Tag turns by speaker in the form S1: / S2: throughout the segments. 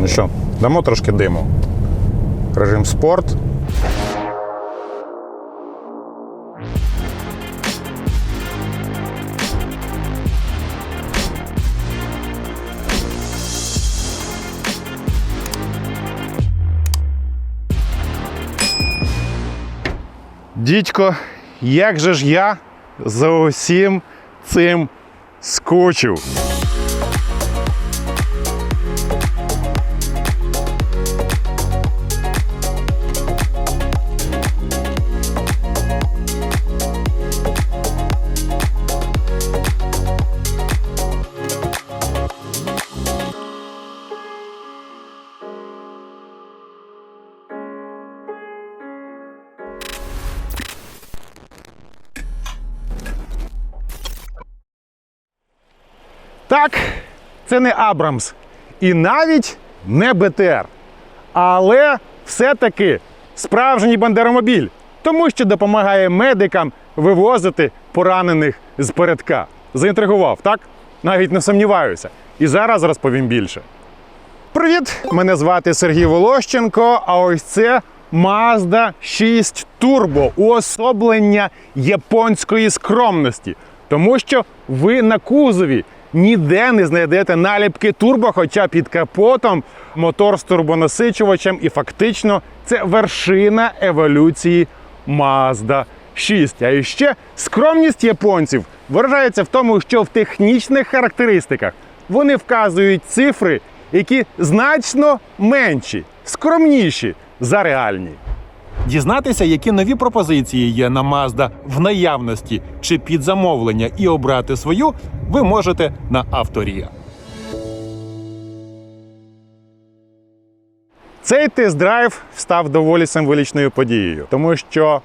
S1: Ну що, дамо трошки диму. Режим спорт. Дідько, як же ж я за усім цим скучив. Так, це не Абрамс і навіть не БТР. Але все-таки справжній бандеромобіль, тому що допомагає медикам вивозити поранених з передка. Заінтригував, так? Навіть не сумніваюся. І зараз розповім більше. Привіт! Мене звати Сергій Волощенко, а ось це Mazda 6 Turbo уособлення японської скромності. Тому що ви на кузові ніде не знайдете наліпки турбо, хоча під капотом мотор з турбонасичувачем, і фактично це вершина еволюції Mazda 6. А іще скромність японців виражається в тому, що в технічних характеристиках вони вказують цифри, які значно менші, скромніші за реальні.
S2: Дізнатися, які нові пропозиції є на Mazda в наявності чи під замовлення, і обрати свою, ви можете на Авторія.
S1: Цей тест-драйв став доволі символічною подією, тому що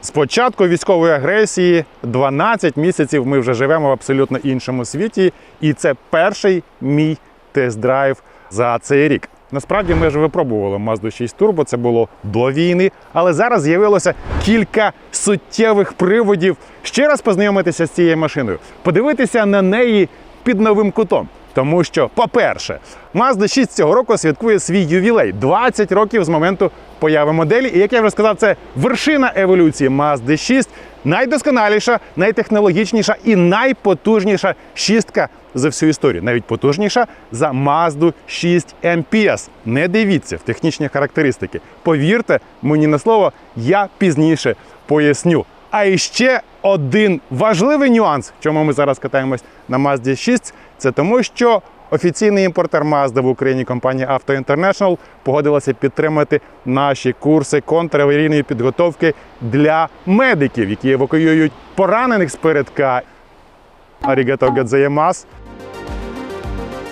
S1: з початку військової агресії 12 місяців ми вже живемо в абсолютно іншому світі, і це перший мій тест-драйв за цей рік. Насправді ми вже випробували Mazda 6 Turbo, це було до війни, але зараз з'явилося кілька суттєвих приводів ще раз познайомитися з цією машиною, подивитися на неї під новим кутом. Тому що, по-перше, Mazda 6 цього року святкує свій ювілей 20 років з моменту появи моделі. І як я вже сказав, це вершина еволюції Mazda 6, найдосконаліша, найтехнологічніша і найпотужніша шістка за всю історію. Навіть потужніша за Mazda 6 MPS. Не дивіться в технічні характеристики. Повірте мені на слово, я пізніше поясню. А іще один важливий нюанс, чому ми зараз катаємось на Mazda 6, це тому, що офіційний імпортер Mazda в Україні компанія Auto International погодилася підтримати наші курси контраварійної підготовки для медиків, які евакуюють поранених з передка. Арігато гадзаємас.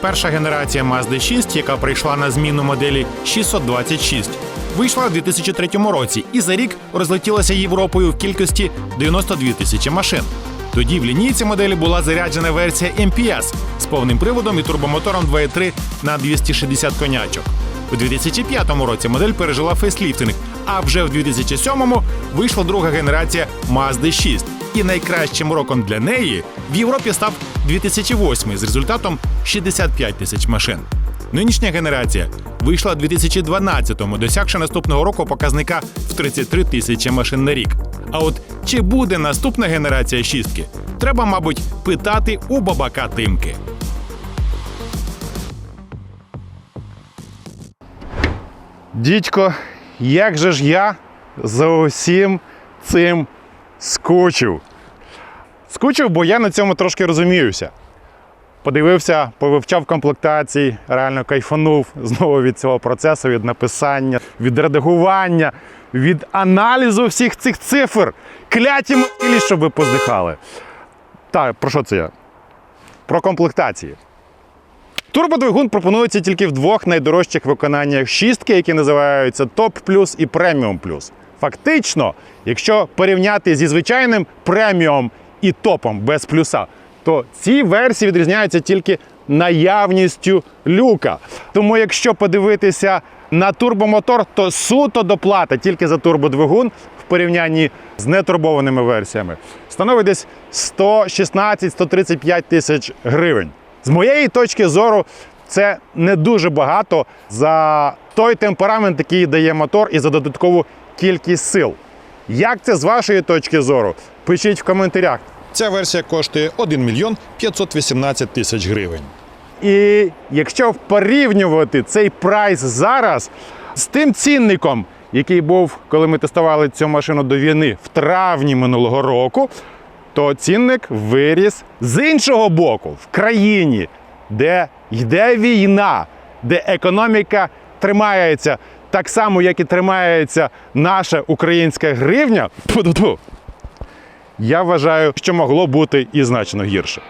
S2: Перша генерація Mazda 6, яка прийшла на зміну моделі 626, вийшла у 2003 році і за рік розлетілася Європою в кількості 92 тисячі машин. Тоді в лінійці моделі була заряджена версія MPS з повним приводом і турбомотором 2.3 на 260 конячок. У 2005 році модель пережила фейсліфтинг, а вже в 2007 вийшла друга генерація Mazda 6. І найкращим роком для неї в Європі став 2008 з результатом 65 тисяч машин. Нинішня генерація вийшла у 2012-му, досягши наступного року показника в 33 тисячі машин на рік. А от чи буде наступна генерація шістки, треба, мабуть, питати у бабака Тимки.
S1: Дідько, як же ж я за усім цим скучив? Скучив, бо я на цьому трошки розуміюся. Подивився, повивчав комплектації, реально кайфанув знову від цього процесу, від написання, від редагування, від аналізу всіх цих цифр. Кляті мотилі, щоб ви поздихали. Так, про що це я? Про комплектації. Турбодвигун пропонується тільки в двох найдорожчих виконаннях шістки, які називаються Топ Плюс і Преміум Плюс. Фактично, якщо порівняти зі звичайним преміум і топом без плюса, то ці версії відрізняються тільки наявністю люка. Тому, якщо подивитися на турбомотор, то суто доплата тільки за турбодвигун в порівнянні з нетурбованими версіями становить десь 116-135 тисяч гривень. З моєї точки зору, це не дуже багато за той темперамент, який дає мотор, і за додаткову кількість сил. Як це з вашої точки зору? Пишіть в коментарях.
S2: Ця версія коштує 1 мільйон 518 тисяч гривень.
S1: І якщо порівнювати цей прайс зараз з тим цінником, який був, коли ми тестували цю машину до війни в травні минулого року, то цінник виріс з іншого боку, в країні, де йде війна, де економіка тримається так само, як і тримається наша українська гривня. Я вважаю, що могло бути і значно гірше.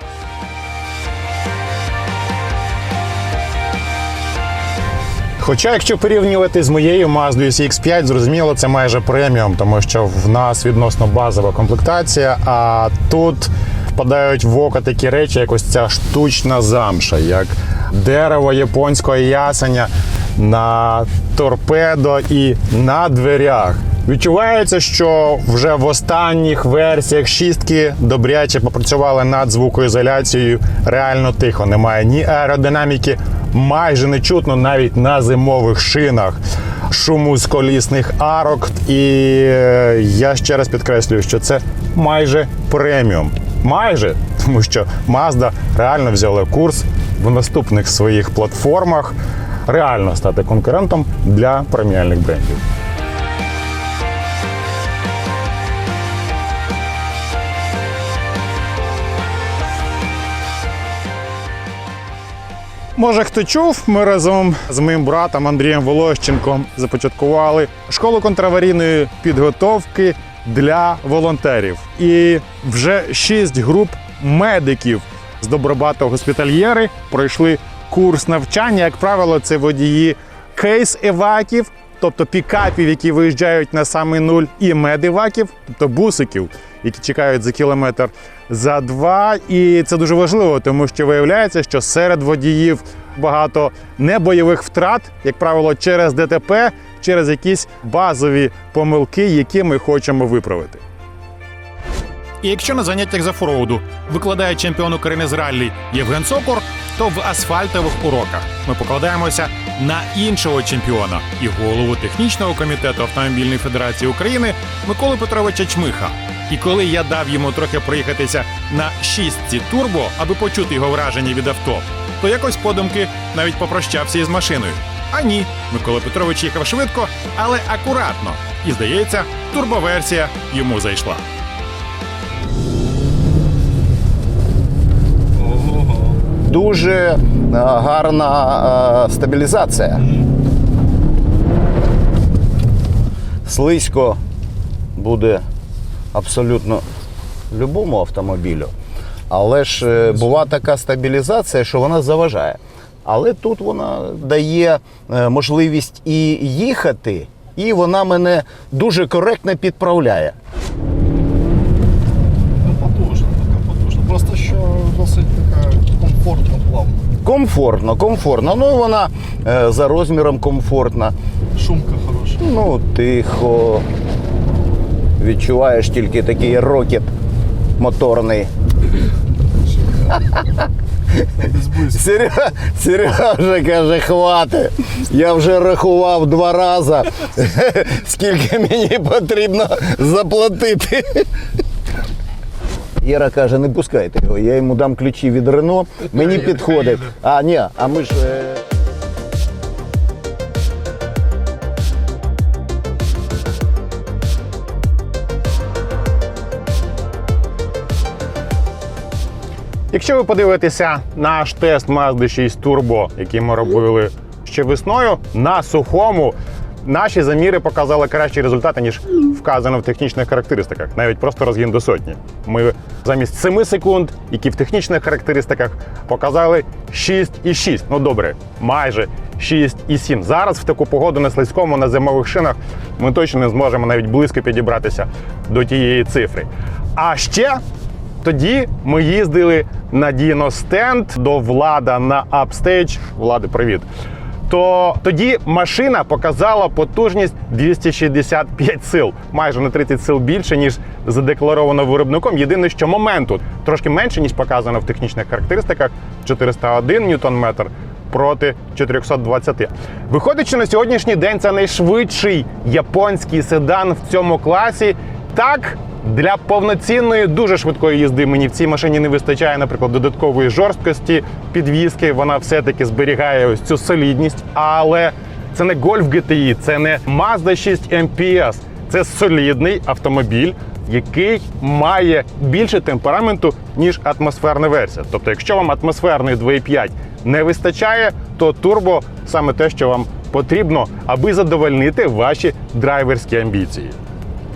S1: Хоча, якщо порівнювати з моєю Mazda CX-5, зрозуміло, це майже преміум, тому що в нас відносно базова комплектація, а тут впадають в око такі речі, як ось ця штучна замша, як дерево японського ясеня на торпедо і на дверях. Відчувається, що вже в останніх версіях шістки добряче попрацювали над звукоізоляцією. Реально тихо, немає ні аеродинаміки, майже не чутно навіть на зимових шинах. Шуму з колісних арок. І е, я ще раз підкреслюю, що це майже преміум. Майже, тому що Mazda реально взяла курс в наступних своїх платформах реально стати конкурентом для преміальних брендів. Може, хто чув, ми разом з моїм братом Андрієм Волощенком започаткували школу контраварійної підготовки для волонтерів. І вже шість груп медиків з Добробату госпітальєри пройшли курс навчання. Як правило, це водії кейс-еваків, тобто пікапів, які виїжджають на самий нуль, і медиваків, тобто бусиків, які чекають за кілометр за два. І це дуже важливо, тому що виявляється, що серед водіїв багато небойових втрат, як правило, через ДТП, через якісь базові помилки, які ми хочемо виправити.
S2: І якщо на заняттях з офроуду викладає чемпіон України з раллі Євген Сокор, то в асфальтових уроках ми покладаємося на іншого чемпіона і голову технічного комітету Автомобільної Федерації України Миколи Петровича Чмиха. І коли я дав йому трохи проїхатися на шістці турбо, аби почути його враження від авто, то якось подумки навіть попрощався із машиною. А ні, Микола Петрович їхав швидко, але акуратно. І здається, турбоверсія йому зайшла.
S3: Дуже е, гарна е, стабілізація. Слизько буде абсолютно любому автомобілю. Але ж е, бува така стабілізація, що вона заважає. Але тут вона дає можливість і їхати, і вона мене дуже коректно підправляє.
S4: Ну, потужно, така потужна. Просто що досить така комфортно плавно.
S3: Комфортно, комфортно. Ну, вона е, за розміром комфортна.
S4: Шумка хороша.
S3: Ну, тихо. Відчуваєш тільки такий рокет моторний. Серега вже каже, хвати. Я вже рахував два рази, скільки мені потрібно заплатити. Іра каже, не пускайте його. Я йому дам ключі від Рено. Мені підходить. А, ні, а ми ж. е,
S1: Якщо ви подивитеся наш тест Mazda 6 Turbo, який ми робили ще весною, на сухому наші заміри показали кращі результати, ніж вказано в технічних характеристиках, навіть просто розгін до сотні. Ми замість 7 секунд, які в технічних характеристиках показали 6,6. Ну добре, майже 6,7. Зараз в таку погоду на слизькому на зимових шинах ми точно не зможемо навіть близько підібратися до тієї цифри. А ще тоді ми їздили на Діностенд до влада на апстейдж. Влади, привіт. То тоді машина показала потужність 265 сил, майже на 30 сил більше, ніж задекларовано виробником. Єдине, що моменту трошки менше, ніж показано в технічних характеристиках 401 ньютон-метр. проти 420. Виходить, що на сьогоднішній день це найшвидший японський седан в цьому класі. Так, для повноцінної дуже швидкої їзди мені в цій машині не вистачає, наприклад, додаткової жорсткості підвіски. Вона все-таки зберігає ось цю солідність, але це не Golf GTI, це не Mazda 6 MPS. Це солідний автомобіль, який має більше темпераменту, ніж атмосферна версія. Тобто, якщо вам атмосферної 2.5 не вистачає, то турбо саме те, що вам потрібно, аби задовольнити ваші драйверські амбіції.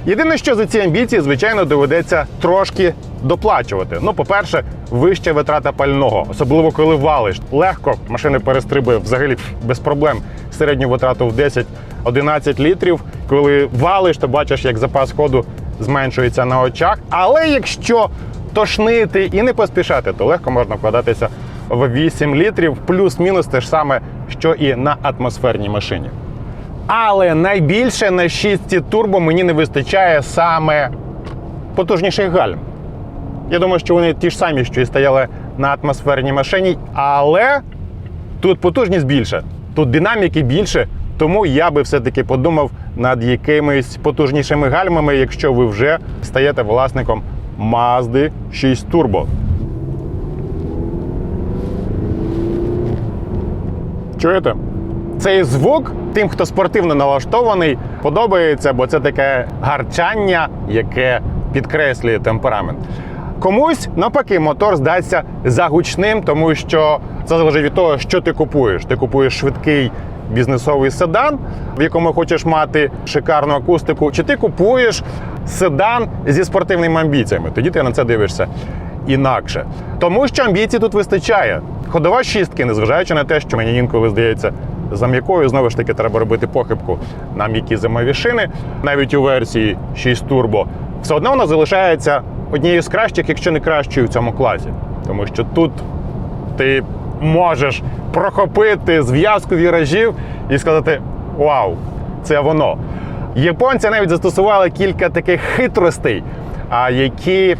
S1: Єдине, що за ці амбіції, звичайно, доведеться трошки доплачувати. Ну, по-перше, вища витрата пального, особливо коли валиш. Легко машини перестрибує взагалі без проблем середню витрату в 10-11 літрів. Коли валиш, то бачиш, як запас ходу зменшується на очах. Але якщо тошнити і не поспішати, то легко можна вкладатися в 8 літрів, плюс-мінус те ж саме, що і на атмосферній машині. Але найбільше на 6 турбо мені не вистачає саме потужніших гальм. Я думаю, що вони ті ж самі, що і стояли на атмосферній машині, але тут потужність більше, тут динаміки більше. Тому я би все-таки подумав над якимись потужнішими гальмами, якщо ви вже стаєте власником Mazda 6 Turbo. Чуєте? Цей звук тим, хто спортивно налаштований, подобається, бо це таке гарчання, яке підкреслює темперамент. Комусь навпаки мотор здасться загучним, тому що це залежить від того, що ти купуєш. Ти купуєш швидкий бізнесовий седан, в якому хочеш мати шикарну акустику, чи ти купуєш седан зі спортивними амбіціями. Тоді ти на це дивишся інакше. Тому що амбіцій тут вистачає. Ходова шістки, незважаючи на те, що мені інколи здається за м'якою, знову ж таки, треба робити похибку на м'які зимові шини, навіть у версії 6 Turbo, все одно вона залишається однією з кращих, якщо не кращою в цьому класі. Тому що тут ти можеш прохопити зв'язку віражів і сказати: Вау, це воно. Японці навіть застосували кілька таких хитростей, а які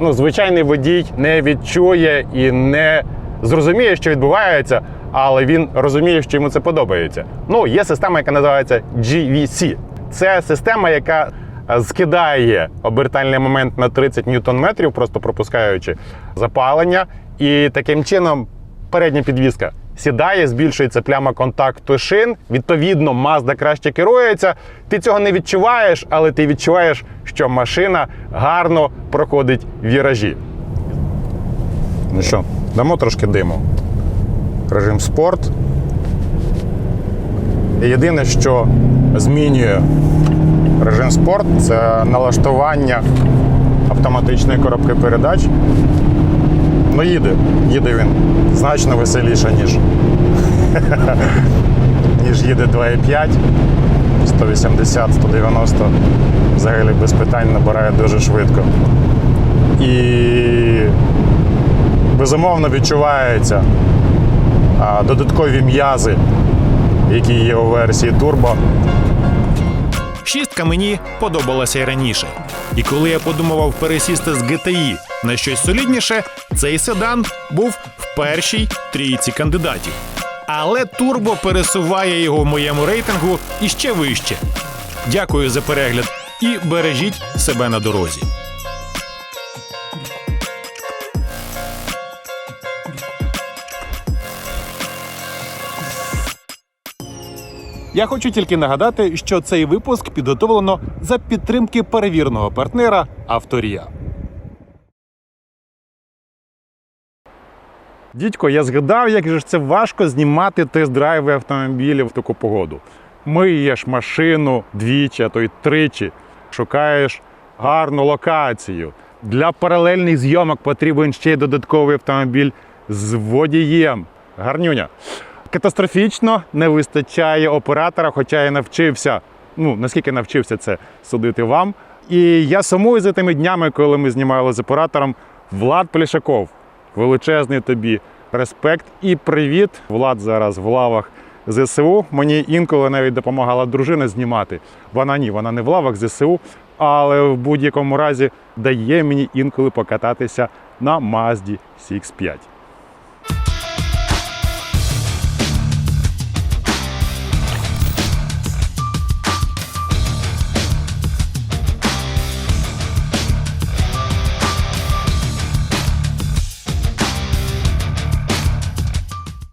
S1: ну, звичайний водій не відчує і не зрозуміє, що відбувається, але він розуміє, що йому це подобається. Ну, є система, яка називається GVC. Це система, яка е, скидає обертальний момент на 30 ньютон-метрів, просто пропускаючи запалення, і таким чином передня підвіска сідає, збільшується пляма контакту шин. Відповідно, Mazda краще керується. Ти цього не відчуваєш, але ти відчуваєш, що машина гарно проходить віражі. Ну що, дамо трошки диму. Режим спорт. Єдине, що змінює режим спорт, це налаштування автоматичної коробки передач. Ну, їде. Їде він значно веселіше, ніж, ніж їде 2,5. 180-190 взагалі без питань набирає дуже швидко. І безумовно відчуваються а, додаткові м'язи, які є у версії Turbo.
S2: Шістка мені подобалася й раніше. І коли я подумував пересісти з GTI на щось солідніше, цей седан був в першій трійці кандидатів. Але турбо пересуває його в моєму рейтингу іще вище. Дякую за перегляд і бережіть себе на дорозі.
S5: Я хочу тільки нагадати, що цей випуск підготовлено за підтримки перевірного партнера Авторія.
S1: Дідько, я згадав, як же ж це важко знімати тест-драйви автомобілів в таку погоду. Миєш машину двічі, а то й тричі, шукаєш гарну локацію. Для паралельних зйомок потрібен ще й додатковий автомобіль з водієм. Гарнюня. Катастрофічно не вистачає оператора, хоча я навчився. Ну, наскільки навчився це судити вам. І я сумую за тими днями, коли ми знімали з оператором Влад Полішаков. Величезний тобі респект і привіт. Влад зараз в лавах ЗСУ. Мені інколи навіть допомагала дружина знімати. Вона ні, вона не в лавах ЗСУ, але в будь-якому разі дає мені інколи покататися на Mazda CX-5.